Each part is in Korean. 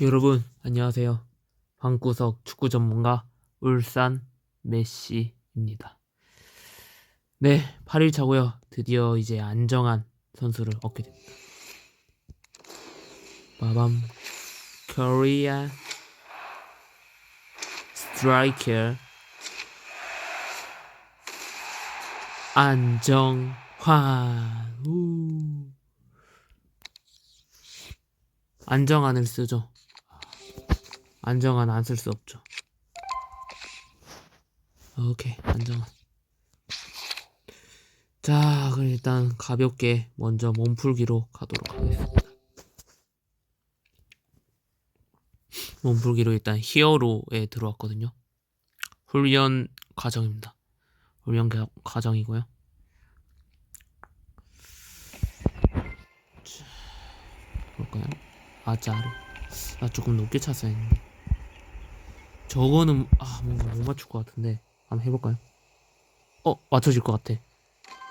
여러분 안녕하세요. 방구석 축구 전문가 울산 메시입니다. 네, 8일 차고요. 드디어 이제 안정한 선수를 얻게 됩니다. 빠밤 코리아 스트라이커 안정환 우. 안정환을 쓰죠. 안정환 안 쓸 수 없죠. 오케이 안정환. 자 그럼 일단 가볍게 먼저 몸풀기로 가도록 하겠습니다. 몸풀기로 일단 히어로에 들어왔거든요. 훈련 과정입니다. 훈련 가- 과정이고요. 자, 볼까요? 아자르. 아 조금 높게 찼어야 했는데. 저거는 아 뭔가 못 맞출 것 같은데 한번 해볼까요? 어 맞춰질 것 같아.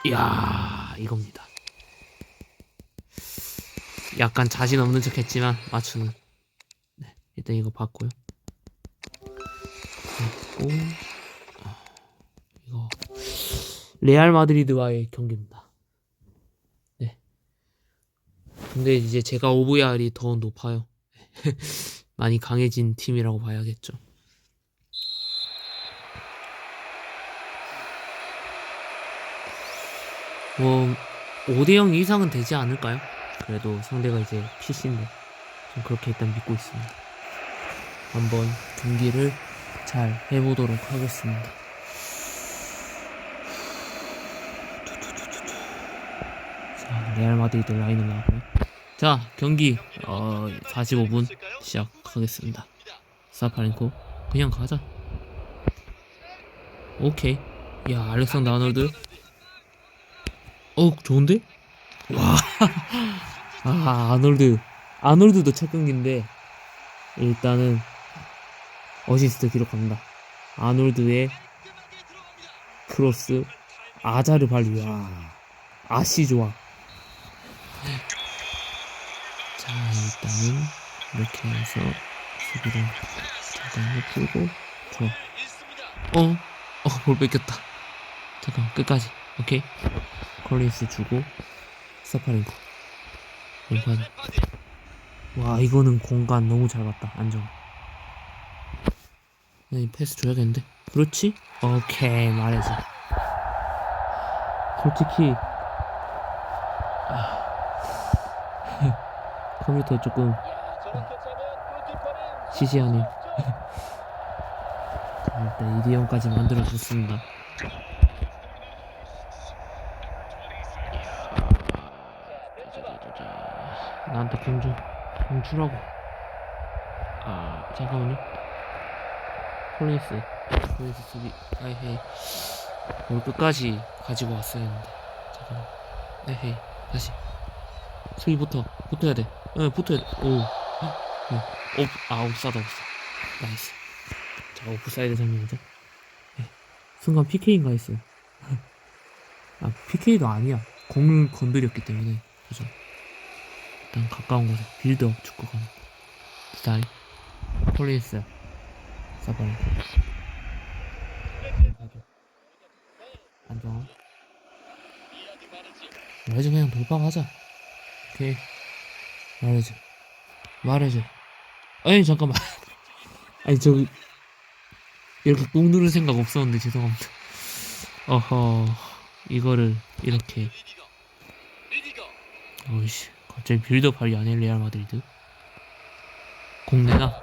이야 이겁니다. 약간 자신 없는 척했지만 맞추는. 네 일단 이거 봤고요. 됐고 아, 이거 레알 마드리드와의 경기입니다. 네. 근데 이제 제가 OVR이 더 높아요. 많이 강해진 팀이라고 봐야겠죠. 뭐 5대0 이상은 되지 않을까요? 그래도 상대가 이제 PC인데 좀 그렇게 일단 믿고 있습니다. 한번 경기를 잘 해보도록 하겠습니다. 자, 레알 마드리드 라인을 나왔고요. 자, 경기 어 45분 시작하겠습니다. 사파린코 그냥 가자. 오케이. 야, 알렉산더 아놀드. 어, 좋은데? 와. 아, 아놀드. 아놀드도 첫 경기인데 일단은 어시스트 기록합니다. 아놀드의 크로스 아자르 발리. 와. 아시 좋아. 자, 일단은 이렇게 해서 수비를 잠깐 풀고 좋아. 어? 어, 볼 뺏겼다. 잠깐 끝까지. 오케이. 컬린스 주고 사파린코. 왼팔. 와, 이거는 공간 너무 잘 봤다. 안정. 네, 패스 줘야겠는데. 그렇지? 오케이, 말해줘. 솔직히 아, 컴퓨터 조금 시시하네요. 자, 일단 이디언까지 만들어 줬습니다. 나한테 공 좀, 공 주라고. 아, 잠깐만요. 콜린스, 콜린스 수비, 아이헤이. 볼 끝까지 가지고 왔어야 했는데. 잠깐만. 에헤이, 다시. 수비부터, 붙어야 돼. 응, 붙어야 돼. 오. 어, 옵, 아, 옵사다, 옵사. 나이스. 자, 오프사이드 장면이죠. 네. 순간 PK인가 했어요. 아, PK도 아니야. 공을 건드렸기 때문에. 그죠? 일단 가까운 곳에 빌드업 축구가 스타일 폴리스 사바리 안정. 말해줘 그냥 돌파하자. 오케이. 말해줘. 말해줘. 아니 잠깐만. 아니 저기 이렇게 꾹 누를 생각 없었는데 죄송합니다. 어허. 이거를 이렇게. 어이씨 갑자기 빌드업 할리 안해 레알 마드리드? 공 내놔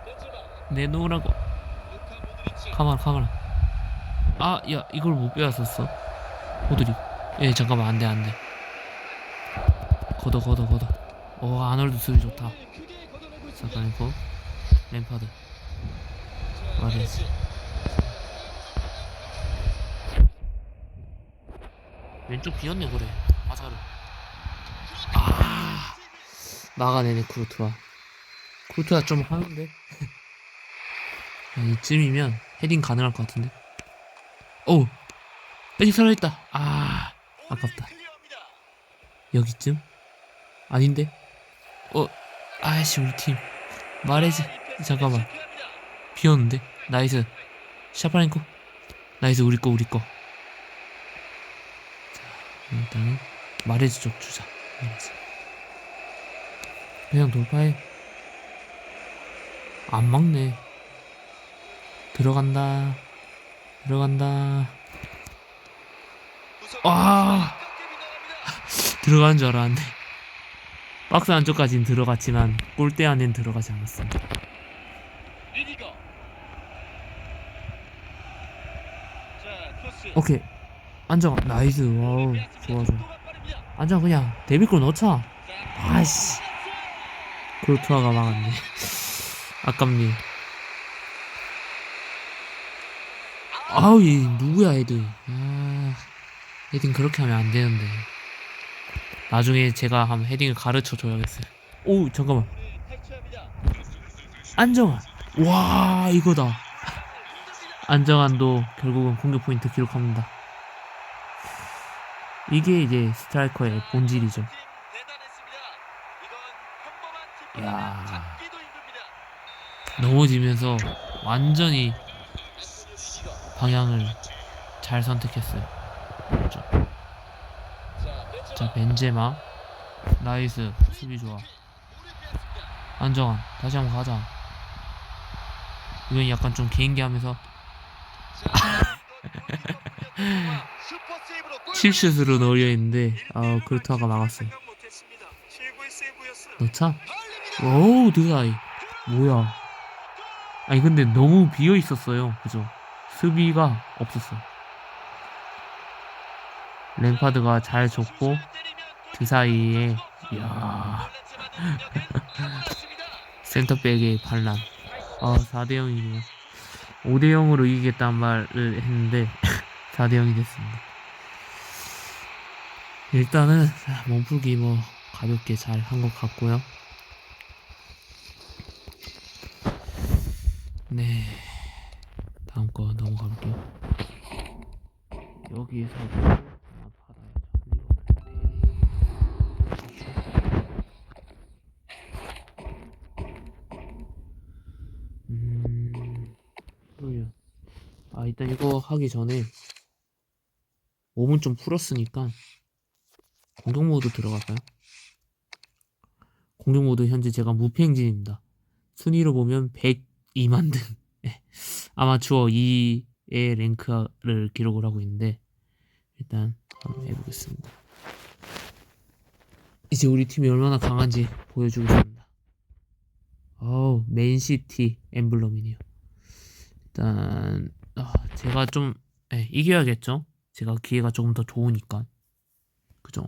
내놓으라고. 카마라 카마라. 아 야 이걸 못 빼앗았어. 호드리 예 잠깐만 안돼 안돼. 걷어 걷어 걷어. 어 아놀드 수비 좋다. 사카니코 램파드. 마레스 왼쪽 비었네 그래. 아 나가내네 쿠르트와 쿠르트가 좀 하는데? 야, 이쯤이면 헤딩 가능할 것 같은데? 어우! 아직 살아있다! 아 아깝다. 여기쯤? 아닌데? 어 아이씨 우리 팀. 말해지. 잠깐만. 비었는데? 나이스. 샤파렌코? 나이스 우리 거 우리 거. 자, 일단은 말해지 쪽 주자. 말해지 그냥 돌파해. 안 막네. 들어간다. 들어간다. 아. 들어가는 줄 알았는데. 박스 안쪽까지는 들어갔지만 골대 안엔 들어가지 않았습니다. 오케이. 안정. 나이스. 와우. 좋아 좋아. 안정 그냥 데뷔골 넣자 아이씨 골투아가 막았네. 아깝네. 아우 얘 누구야 헤드 아 헤딩 그렇게 하면 안 되는데. 나중에 제가 한번 헤딩을 가르쳐 줘야겠어요. 오 잠깐만. 안정환. 와 이거다. 안정환도 결국은 공격 포인트 기록합니다. 이게 이제 스트라이커의 본질이죠 야. 넘어지면서 완전히 방향을 잘 선택했어요. 그렇죠. 자 벤제마. 나이스. 수비 좋아. 안정환 다시 한번 가자. 이건 약간 좀 개인기 하면서. 칠슛으로 넣으려 했는데 아 그루트아가 막았어요. 넣자 오우 드라이 뭐야. 아니 근데 너무 비어 있었어요. 그죠? 수비가 없었어 램파드가 잘 줬고 그 사이에 이야. 센터백의 반란. 아 4대0이네요. 5대0으로 이기겠다는 말을 했는데 4대0이 됐습니다. 일단은 몸풀기 뭐 가볍게 잘 한 것 같고요 네 다음 거 넘어가 볼게요 여기에서 하나 받아야죠 음 그러요 아 일단 이거 하기 전에 몸은 좀 풀었으니까 공격 모드 들어갈까요? 공격 모드 현재 제가 무패 행진입니다. 순위로 보면 102만 등 예. 아마추어 2의 랭크를 기록을 하고 있는데 일단 한번 해보겠습니다. 이제 우리 팀이 얼마나 강한지 보여주겠습니다. 어우 맨시티 엠블럼이네요. 일단 아, 제가 좀 예, 이겨야겠죠. 제가 기회가 조금 더 좋으니까 그죠?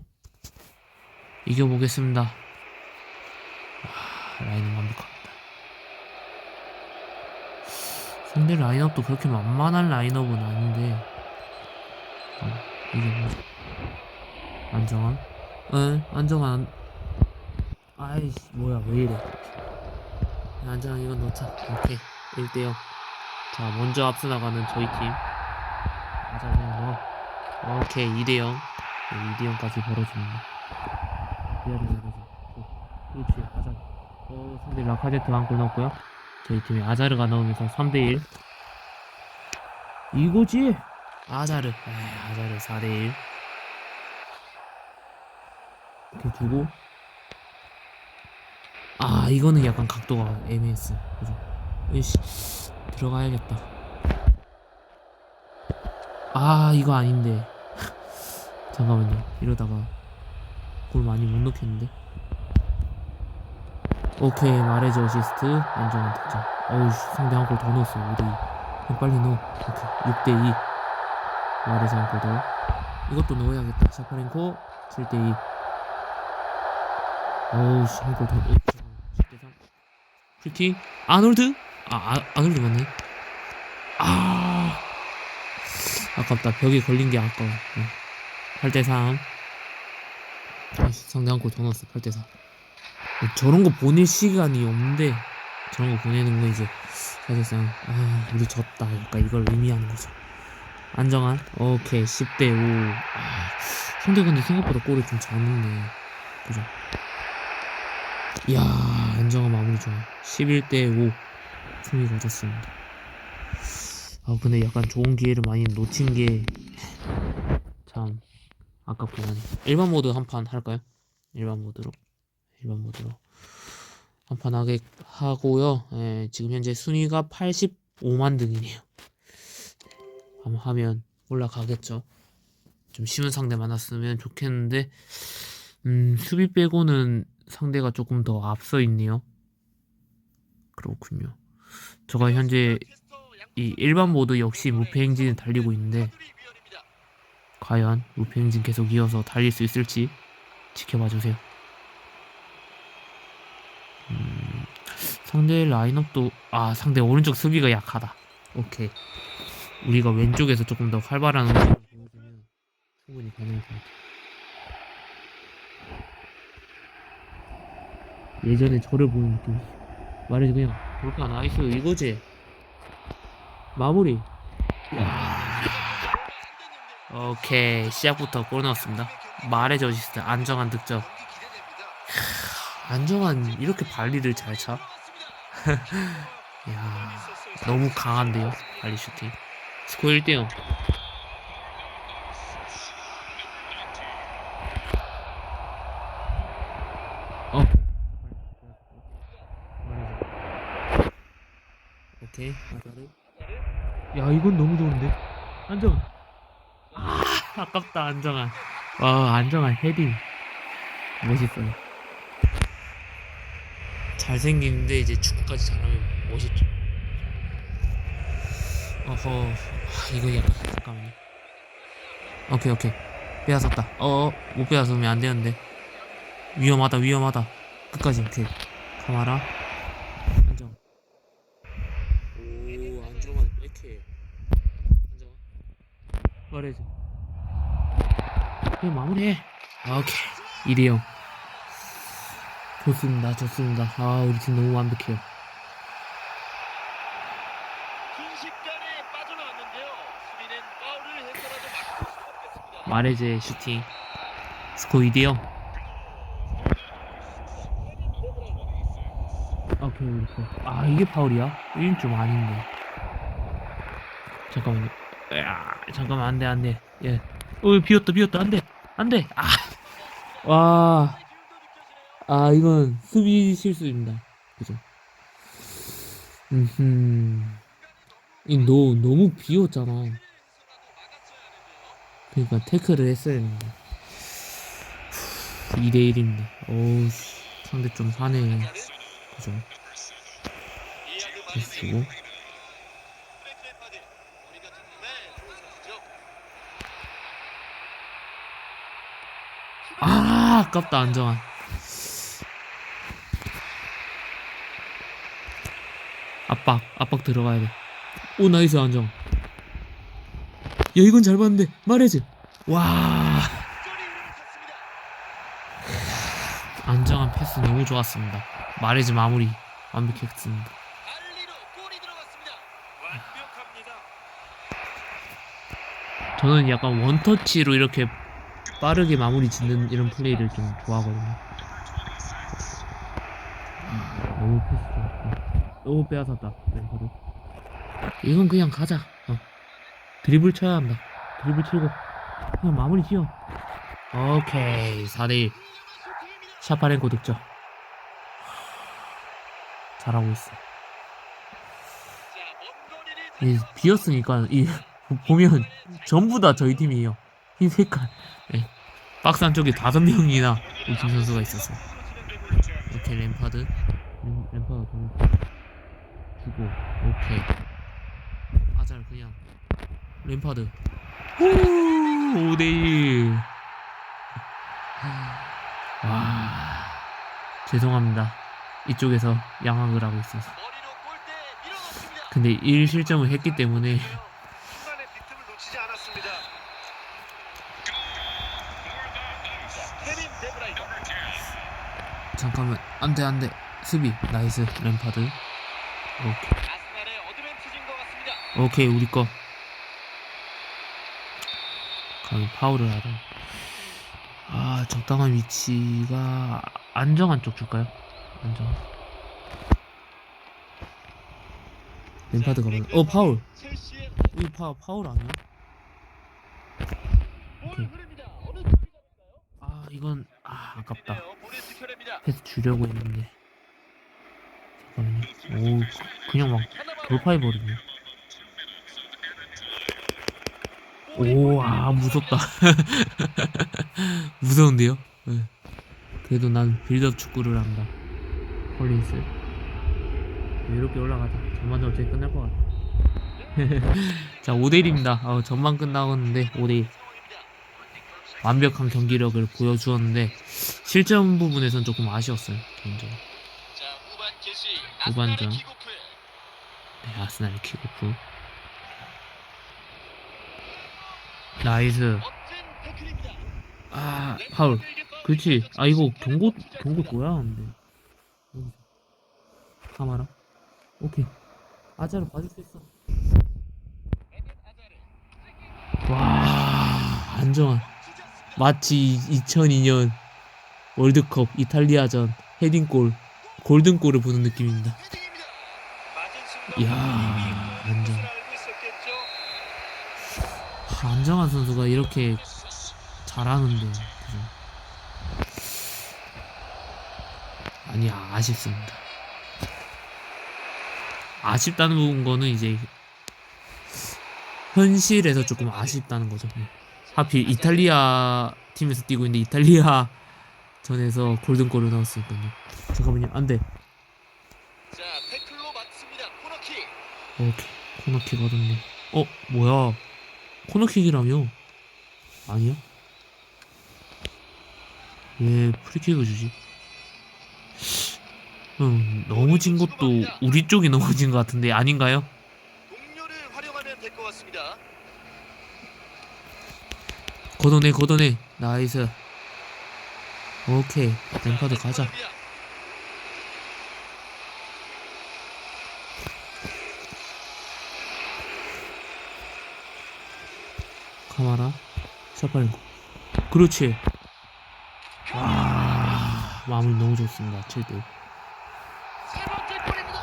이겨보겠습니다. 아, 라인은 완벽합니다. 상대 라인업도 그렇게 만만한 라인업은 아닌데 어, 이게 뭐지? 안정환? 응 안정환 아이씨 뭐야 왜 이래 안정환 이건 넣자 오케이 1대0 자 먼저 앞서 나가는 저희 팀 맞아 그냥 오케이 2대0 네, 2대0까지 벌어줍니다 미아를 잘해줘. 어, 그렇지 아자르. 어 상대 라카제트 한골 넣었고요. 저희 팀에 아자르가 넣으면서 3대1 이거지? 아자르. 에이, 아자르 4대1 이렇게 두고. 아 이거는 약간 각도가 애매했어. 그죠? 으이씨 들어가야겠다 아 이거 아닌데. 잠깐만요. 이러다가 골 많이 못 넣겠는데? 오케이 말해줘 어시스트. 안정환 득점 어우 씨, 상대 한 골 더 넣었어 5대2 그럼 빨리 넣어. 오케이 6대2 말해줘 한골 더. 이것도 넣어야겠다. 샤파렌코 7대2 어우 씨한골 더. 넣어 10대3 프리킥. 아놀드? 아, 아 아놀드 맞네. 아 아깝다. 벽에 걸린 게 아까워. 어. 8대3 상대 한골 더 넣었어 8대4 저런 거 보낼 시간이 없는데 저런 거 보내는 거 이제 사실상 아 우리 졌다. 약간 이걸 의미하는 거죠. 안정환? 오케이. 10대 5 아, 상대 근데 생각보다 골이 좀잘 넣네. 그죠? 이야 안정한 마무리 좋아요 11대 5 승리 거뒀습니다 아 근데 약간 좋은 기회를 많이 놓친 게 참 아깝긴 하네. 일반 모드 한 판 할까요? 일반 모드로. 일반 모드로. 한 판 하게 하고요. 예, 지금 현재 순위가 85만 등이네요. 한번 하면 올라가겠죠. 좀 쉬운 상대 만났으면 좋겠는데 음 수비 빼고는 상대가 조금 더 앞서 있네요. 그렇군요. 제가 현재 이 일반 모드 역시 무패 행진을 달리고 있는데 과연 무패 행진 계속 이어서 달릴 수 있을지 지켜봐 주세요. 음, 상대 라인업도 아 상대 오른쪽 수비가 약하다. 오케이 우리가 왼쪽에서 조금 더 활발한 움직임을 보여주면 충분히 가능할 것 같아. 예전에 저를 보는 느낌. 그냥 볼까 나이스 이거지. 마무리. 오케이 시작부터 골 넣었습니다. 말해줘 어시스트 안정한 득점. 안정한 이렇게 발리를 잘 차. 야 너무 강한데요 발리 슈팅. 스코어 1대 0. 어. 오케이. 야 이건 너무 좋은데? 안정. 아 아깝다 안정한 와 안정한 헤딩. 멋있어요. 잘생기는데 이제 축구까지 잘하면 멋있죠. 어허. 아, 이거 약간 잠깐만요 오케이 오케이. 빼앗았다. 어어 못 빼앗으면 안 되는데. 위험하다 위험하다. 끝까지 오케이. 가마라 안정 오 안정환 왜 이렇게 안정환 말해줘. 그냥 마무리해. 아, 오케이. 2대0 좋습니다 좋습니다. 아 우리 팀 너무 완벽해요. 마레즈의 슈팅. 스코어 2대0 오케이 우리 거아 이게 파울이야? 1인 좀 아닌데. 잠깐만요 으아, 잠깐만 안돼 안돼. 예. 어 비었다 비었다. 안돼 안돼. 아 와. 아 이건 수비 실수입니다. 그죠? 음흠. 이 너, 너무 비었잖아. 그러니까 태클을 했어야 했는데. 2대 1입니다 어우 씨, 상대 좀 사네. 그죠? 주고 아 아깝다 안정환. 압박 압박 들어가야 돼오 나이스 안정 야 이건 잘 봤는데. 말해지 와. 안정한 패스 너무 좋았습니다. 말해지 마무리. 완벽했습니다. 저는 약간 원터치로 이렇게 빠르게 마무리 짓는 이런 플레이를 좀 좋아하거든요. 음, 너무 패스 좋았고 너무 빼앗았다. 왼팔을. 이건 그냥 가자. 어. 드리블 쳐야 한다. 드리블 치고 그냥 마무리 지어. 오케이 4대1 샤파렌코 득점. 잘하고 있어. 이 비었으니까 이 보면 전부 다 저희 팀이에요. 흰 색깔. 예. 박스 안쪽에 다섯 명이나 팀 선수가 있었어. 이렇게 램파드, 램, 램파드 동 주고 오케이. 아잘 그냥 램파드. 오 5대1 와 죄송합니다. 이쪽에서 양악을 하고 있어서. 근데 1 실점을 했기 때문에 순간의 빅틈을 놓치지 않았습니다. 케빈 데브라이더. 잠깐만 안돼 안돼 수비 나이스 램파드 오케이. 오케이 우리 거 가면 파울을 하다 아 적당한 위치가 안정한 쪽 줄까요 안정 램파드가 받아. 어 파울. 이 파 파울 아니야? 볼 오케이. 아 이건 아 아깝다. 패스 주려고 했는데. 잠깐만요. 오 그냥 막 돌파해 버리네. 오, 아, 무섭다. 무서운데요? 네. 그래도 난 빌드업 축구를 한다. 콜린스. 이렇게 올라가자. 전반전 어차피 끝날 것 같아. 자, 5대1입니다. 어, 전반 끝나갔는데, 5대1. 완벽한 경기력을 보여주었는데, 실점 부분에선 조금 아쉬웠어요. 개인적으로. 후반. 후반전. 네, 아스날의 킥오프. 나이스. 아, 파울. 그렇지. 아 이거 경고 경고 뭐야 근데. 카마라. 오케이. 아자로 봐줄 수 있어. 와 안정환. 마치 2002년 월드컵 이탈리아전 헤딩골 골든골을 보는 느낌입니다. 이야, 있었겠죠. 하, 안정환 선수가 이렇게 잘하는데 그죠? 아니야 아쉽습니다. 아쉽다는 거는 이제 현실에서 조금 아쉽다는 거죠. 네. 하필 이탈리아 팀에서 뛰고 있는데 이탈리아 전에서 골든골을 넣었으니까요. 잠깐만요, 안 돼. 자, 태클로 맞습니다. 코너킥. 오케이 코너킥 얻었네. 어 뭐야? 코너킥이라며? 아니야? 왜 프리킥을 주지? 음 넘어진 것도 우리 쪽이 넘어진 것 같은데 아닌가요? 동료를 활용하면 될 것 같습니다. 걷어내 걷어내. 나이스. 오케이. 램파드 가자. 카마라 샤파렌코 그렇지. 와 마무리 너무 좋습니다 7대 세 번째 골입니다.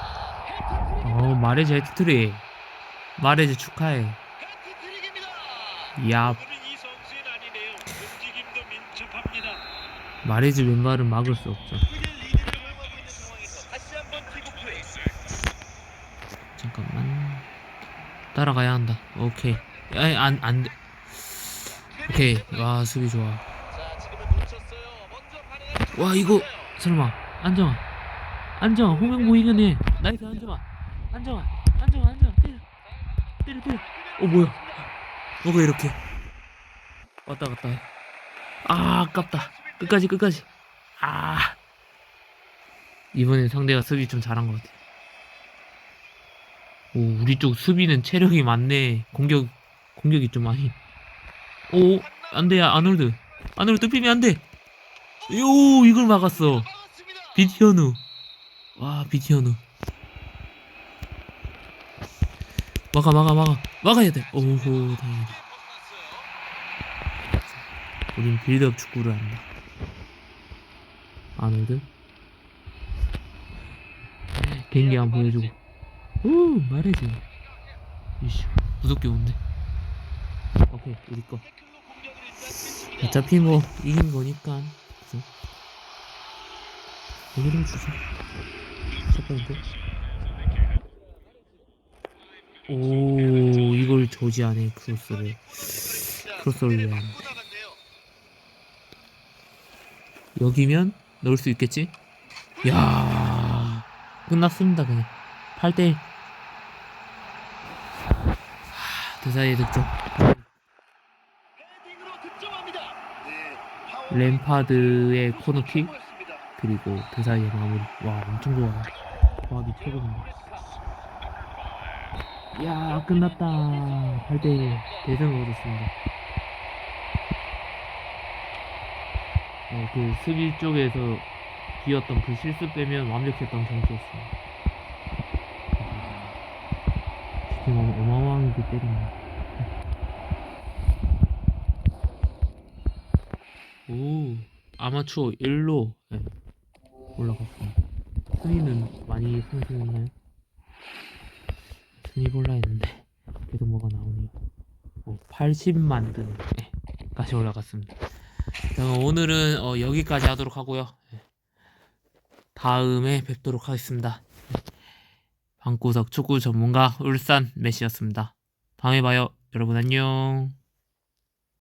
어 마레즈 헤트트릭 마레즈 축하해. 야 마레즈 왼발은 막을 수 없죠. 잠깐만. 따라가야 한다. 오케이. 아니 안 안 돼. 오케이. 와 수비 좋아. 와 이거 설마. 안정환. 안정환 호명 보이겠네. 나이스 안정환. 안정환 안정환 안정환. 때려. 때려 때려. 어 뭐야? 뭐가 이렇게? 왔다 갔다. 해. 아 아깝다 끝까지 끝까지. 아. 이번엔 상대가 수비 좀 잘한 것 같아 오 우리 쪽 수비는 체력이 많네. 공격 공격이 좀 많이. 오 안돼 아놀드. 아놀드 뜯기면 안돼. 요 이걸 막았어. 비티어누. 와 비티어누. 막아 막아 막아. 막아야 돼. 오호 다행이다. 우린 빌드업 축구를 한다 아놀드 개인기 한번 보여주고. 오 말해줘. 이씨 무섭게 온데 오케이 우리 거. 어차피 뭐 이긴 거니까. 그죠? 여기로 주자 첫 번째 오 이걸 조지하네 크로스를. 크로스를 를 위한. 여기면 넣을 수 있겠지? 야 끝났습니다 그냥. 8대1 대사의 득점. 네, 램파드의 코너킥. 그리고 대사의 마무리. 와 엄청 좋아. 조합이 최고입니다 야 끝났다. 8대1 대승을 얻었습니다 어, 그 수비 쪽에서 비었던 그 실수 빼면 완벽했던 경기였습니다 아, 지금 어마- 어마어마하게 때리네 오 아마추어 1로 네, 올라갔습니다 순위는 많이 상승했나요? 순위 볼라 했는데 계속 뭐가 나오네요. 어, 80만 등까지 올라갔습니다. 자, 그럼 오늘은 어, 여기까지 하도록 하고요. 예. 다음에 뵙도록 하겠습니다. 네. 방구석 축구 전문가 울산 메시였습니다. 다음에 봐요. 여러분 안녕.